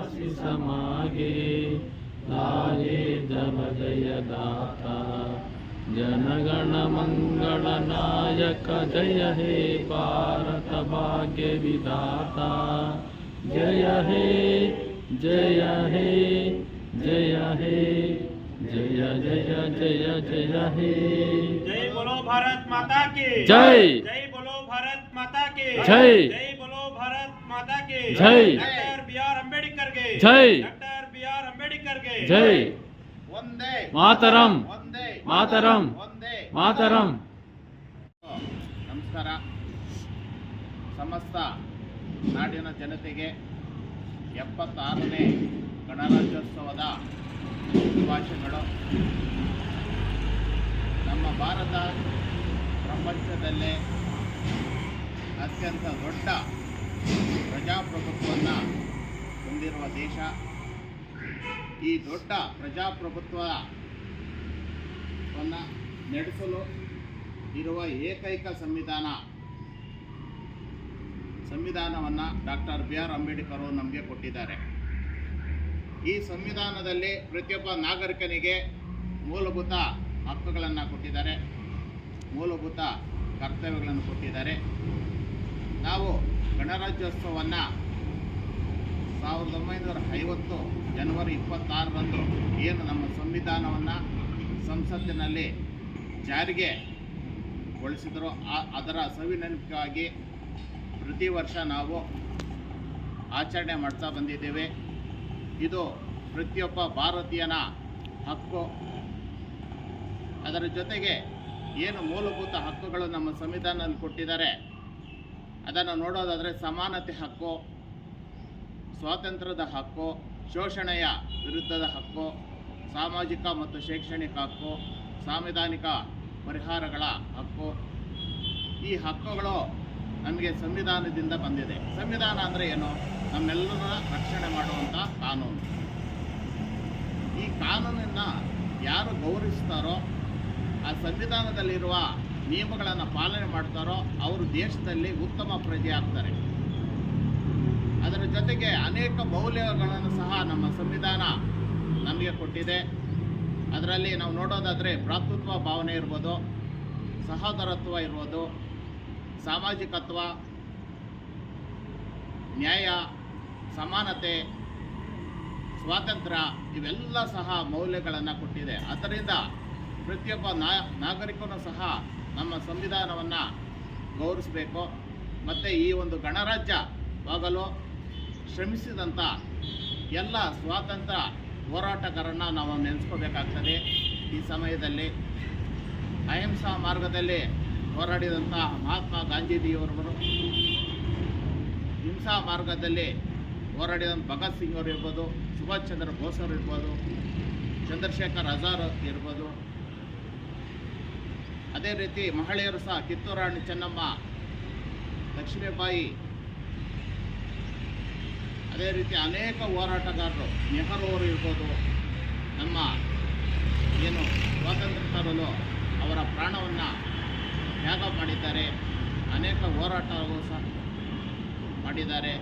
हसि समागे जय दाता जनगण मंगल नायक जय हे भारत भाग्य विधाता जय हे जय हे जय हे जय जय जय जय हे जय बोलो भारत माता के जय। जय बोलो भारत माता के जय। जय बोलो भारत माता के जय। डॉक्टर बी आर अंबेडकर ಜೈ. ಜೈ. ಮಾತರಂ. ಮಾತರಂ. ಮಾತರಂ. ನಮಸ್ಕಾರ. ಸಮಸ್ತ ನಾಡಿನ ಜನತೆಗೆ ಎಪ್ಪತ್ತಾರನೇ ಗಣರಾಜ್ಯೋತ್ಸವದ ಶುಭಾಶಯಗಳು. ನಮ್ಮ ಭಾರತ ಪ್ರಪಂಚದಲ್ಲೇ ಅತ್ಯಂತ ದೊಡ್ಡ ಪ್ರಜಾಪ್ರಭುತ್ವವನ್ನು ಹೊಂದಿರುವ ದೇಶ. ಈ ದೊಡ್ಡ ಪ್ರಜಾಪ್ರಭುತ್ವವನ್ನು ನಡೆಸಲು ಇರುವ ಏಕೈಕ ಸಂವಿಧಾನ. ಸಂವಿಧಾನವನ್ನು ಡಾಕ್ಟರ್ ಬಿ ಆರ್ ಅಂಬೇಡ್ಕರ್ ನಮಗೆ ಕೊಟ್ಟಿದ್ದಾರೆ. ಈ ಸಂವಿಧಾನದಲ್ಲಿ ಪ್ರತಿಯೊಬ್ಬ ನಾಗರಿಕನಿಗೆ ಮೂಲಭೂತ ಹಕ್ಕುಗಳನ್ನು ಕೊಟ್ಟಿದ್ದಾರೆ. ಮೂಲಭೂತ ಕರ್ತವ್ಯಗಳನ್ನು ಕೊಟ್ಟಿದ್ದಾರೆ. ನಾವು ಗಣರಾಜ್ಯೋತ್ಸವವನ್ನು ಸಾವಿರದ ಒಂಬೈನೂರ ಐವತ್ತು ಜನವರಿ ಇಪ್ಪತ್ತಾರರಂದು ಏನು ನಮ್ಮ ಸಂವಿಧಾನವನ್ನು ಸಂಸತ್ತಿನಲ್ಲಿ ಜಾರಿಗೆ ಗೊಳಿಸಿದರೋ ಅದರ ಸವಿನೆನಪಿಗಾಗಿ ಪ್ರತಿ ವರ್ಷ ನಾವು ಆಚರಣೆ ಮಾಡ್ತಾ ಬಂದಿದ್ದೇವೆ. ಇದು ಪ್ರತಿಯೊಬ್ಬ ಭಾರತೀಯನ ಹಕ್ಕು. ಅದರ ಜೊತೆಗೆ ಏನು ಮೂಲಭೂತ ಹಕ್ಕುಗಳು ನಮ್ಮ ಸಂವಿಧಾನದಲ್ಲಿ ಕೊಟ್ಟಿದ್ದಾರೆ, ಅದನ್ನು ನೋಡೋದಾದರೆ ಸಮಾನತೆ ಹಕ್ಕು. ಸ್ವಾತಂತ್ರ್ಯದ ಹಕ್ಕು, ಶೋಷಣೆಯ ವಿರುದ್ಧದ ಹಕ್ಕು, ಸಾಮಾಜಿಕ ಮತ್ತು ಶೈಕ್ಷಣಿಕ ಹಕ್ಕು, ಸಾಂವಿಧಾನಿಕ ಪರಿಹಾರಗಳ ಹಕ್ಕು, ಈ ಹಕ್ಕುಗಳು ನಮಗೆ ಸಂವಿಧಾನದಿಂದ ಬಂದಿದೆ. ಸಂವಿಧಾನ ಅಂದರೆ ಏನು? ನಮ್ಮೆಲ್ಲರ ರಕ್ಷಣೆ ಮಾಡುವಂಥ ಕಾನೂನು. ಈ ಕಾನೂನನ್ನು ಯಾರು ಗೌರವಿಸ್ತಾರೋ, ಆ ಸಂವಿಧಾನದಲ್ಲಿರುವ ನಿಯಮಗಳನ್ನು ಪಾಲನೆ ಮಾಡ್ತಾರೋ, ಅವರು ದೇಶದಲ್ಲಿ ಉತ್ತಮ ಪ್ರಜೆ ಆಗ್ತಾರೆ. ಅದರ ಜೊತೆಗೆ ಅನೇಕ ಮೌಲ್ಯಗಳನ್ನು ಸಹ ನಮ್ಮ ಸಂವಿಧಾನ ನಮಗೆ ಕೊಟ್ಟಿದೆ. ಅದರಲ್ಲಿ ನಾವು ನೋಡೋದಾದರೆ ಭ್ರಾತೃತ್ವ ಭಾವನೆ ಇರ್ಬೋದು, ಸಹೋದರತ್ವ ಇರ್ಬೋದು, ಸಾಮಾಜಿಕತ್ವ, ನ್ಯಾಯ, ಸಮಾನತೆ, ಸ್ವಾತಂತ್ರ್ಯ ಇವೆಲ್ಲ ಸಹ ಮೌಲ್ಯಗಳನ್ನು ಕೊಟ್ಟಿದೆ. ಅದರಿಂದ ಪ್ರತಿಯೊಬ್ಬ ನಾಗರಿಕನು ಸಹ ನಮ್ಮ ಸಂವಿಧಾನವನ್ನು ಗೌರವಿಸಬೇಕು. ಮತ್ತು ಈ ಒಂದು ಗಣರಾಜ್ಯವಾಗಲು ಶ್ರಮಿಸಿದಂಥ ಎಲ್ಲ ಸ್ವಾತಂತ್ರ್ಯ ಹೋರಾಟಗಾರರನ್ನ ನಾವು ನೆನೆಸ್ಕೋಬೇಕಾಗ್ತದೆ. ಈ ಸಮಯದಲ್ಲಿ ಅಹಿಂಸಾ ಮಾರ್ಗದಲ್ಲಿ ಹೋರಾಡಿದಂಥ ಮಹಾತ್ಮ ಗಾಂಧೀಜಿಯವರು, ಹಿಂಸಾ ಮಾರ್ಗದಲ್ಲಿ ಹೋರಾಡಿದಂಥ ಭಗತ್ ಸಿಂಗ್ ಅವರು ಇರ್ಬೋದು, ಸುಭಾಷ್ ಚಂದ್ರ ಬೋಸ್ ಅವರು ಇರ್ಬೋದು, ಚಂದ್ರಶೇಖರ್ ಆಜಾದ್ ಇರ್ಬೋದು. ಅದೇ ರೀತಿ ಮಹಿಳೆಯರು ಸಹ ಕಿತ್ತೂರು ರಾಣಿ ಚೆನ್ನಮ್ಮ, ಲಕ್ಷ್ಮೀಬಾಯಿ ಅದೇ ರೀತಿ ಅನೇಕ ಹೋರಾಟಗಾರರು ನೆಹರು ಅವರು ಇರ್ಬೋದು, ನಮ್ಮ ಏನು ಸ್ವಾತಂತ್ರ್ಯ ತರಲು ಅವರ ಪ್ರಾಣವನ್ನು ತ್ಯಾಗ ಮಾಡಿದ್ದಾರೆ, ಅನೇಕ ಹೋರಾಟಗಳು ಸಹ ಮಾಡಿದ್ದಾರೆ.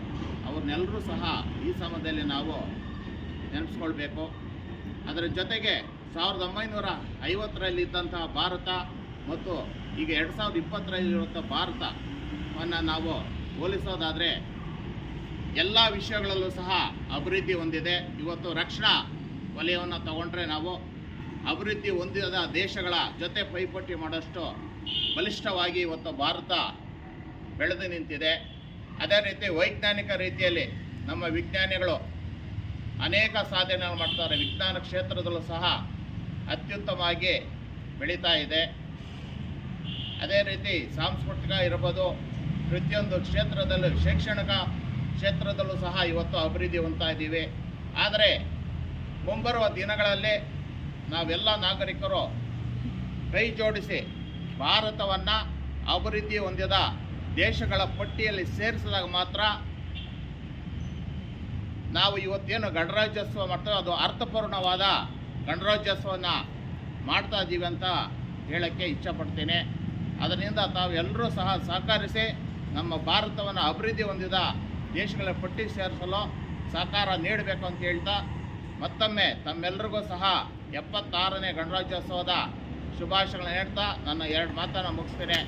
ಅವ್ರನ್ನೆಲ್ಲರೂ ಸಹ ಈ ಸಮಯದಲ್ಲಿ ನಾವು ನೆನೆಸ್ಕೊಳ್ಬೇಕು. ಅದರ ಜೊತೆಗೆ ಸಾವಿರದ ಒಂಬೈನೂರ ಐವತ್ತರಲ್ಲಿ ಇದ್ದಂತಹ ಭಾರತ ಮತ್ತು ಈಗ ಎರಡು ಸಾವಿರದ ಇಪ್ಪತ್ತರಲ್ಲಿರುವಂಥ ಭಾರತವನ್ನು ನಾವು ಹೋಲಿಸೋದಾದರೆ ಎಲ್ಲ ವಿಷಯಗಳಲ್ಲೂ ಸಹ ಅಭಿವೃದ್ಧಿ ಹೊಂದಿದೆ. ಇವತ್ತು ರಕ್ಷಣಾ ವಲಯವನ್ನು ತಗೊಂಡ್ರೆ ನಾವು ಅಭಿವೃದ್ಧಿ ಹೊಂದಿದ ದೇಶಗಳ ಜೊತೆ ಪೈಪೋಟಿ ಮಾಡೋಷ್ಟು ಬಲಿಷ್ಠವಾಗಿ ಇವತ್ತು ಭಾರತ ಬೆಳೆದು ನಿಂತಿದೆ. ಅದೇ ರೀತಿ ವೈಜ್ಞಾನಿಕ ರೀತಿಯಲ್ಲಿ ನಮ್ಮ ವಿಜ್ಞಾನಿಗಳು ಅನೇಕ ಸಾಧನೆಗಳು ಮಾಡ್ತಾರೆ. ವಿಜ್ಞಾನ ಕ್ಷೇತ್ರದಲ್ಲೂ ಸಹ ಅತ್ಯುತ್ತಮವಾಗಿ ಬೆಳೀತಾ ಇದೆ. ಅದೇ ರೀತಿ ಸಾಂಸ್ಕೃತಿಕ ಇರ್ಬೋದು, ಪ್ರತಿಯೊಂದು ಕ್ಷೇತ್ರದಲ್ಲೂ ಶೈಕ್ಷಣಿಕ ಕ್ಷೇತ್ರದಲ್ಲೂ ಸಹ ಇವತ್ತು ಅಭಿವೃದ್ಧಿ ಹೊಂದ್ತಾ ಇದ್ದೀವಿ. ಆದರೆ ಮುಂಬರುವ ದಿನಗಳಲ್ಲಿ ನಾವೆಲ್ಲ ನಾಗರಿಕರು ಕೈ ಜೋಡಿಸಿ ಭಾರತವನ್ನು ಅಭಿವೃದ್ಧಿ ಹೊಂದಿದ ದೇಶಗಳ ಪಟ್ಟಿಯಲ್ಲಿ ಸೇರಿಸಿದಾಗ ಮಾತ್ರ ನಾವು ಇವತ್ತೇನು ಗಣರಾಜ್ಯೋತ್ಸವ ಮಾಡ್ತೇವೆ, ಅದು ಅರ್ಥಪೂರ್ಣವಾದ ಗಣರಾಜ್ಯೋತ್ಸವನ ಮಾಡ್ತಾ ಇದ್ದೀವಿ ಅಂತ ಹೇಳೋಕ್ಕೆ ಇಚ್ಛಪಡ್ತೀನಿ. ಅದರಿಂದ ತಾವೆಲ್ಲರೂ ಸಹ ಸಹಕರಿಸಿ ನಮ್ಮ ಭಾರತವನ್ನು ಅಭಿವೃದ್ಧಿ ಹೊಂದಿದ ದೇಶಗಳ ಪಟ್ಟಿ ಸೇರಿಸಲು ಸಹಕಾರ ನೀಡಬೇಕು ಅಂತ ಹೇಳ್ತಾ ಮತ್ತೊಮ್ಮೆ ತಮ್ಮೆಲ್ಲರಿಗೂ ಸಹ ಎಪ್ಪತ್ತಾರನೇ ಗಣರಾಜ್ಯೋತ್ಸವದ ಶುಭಾಶಯಗಳನ್ನು ಹೇಳ್ತಾ ನನ್ನ ಎರಡು ಮಾತನ್ನು ಮುಗಿಸ್ತೇನೆ.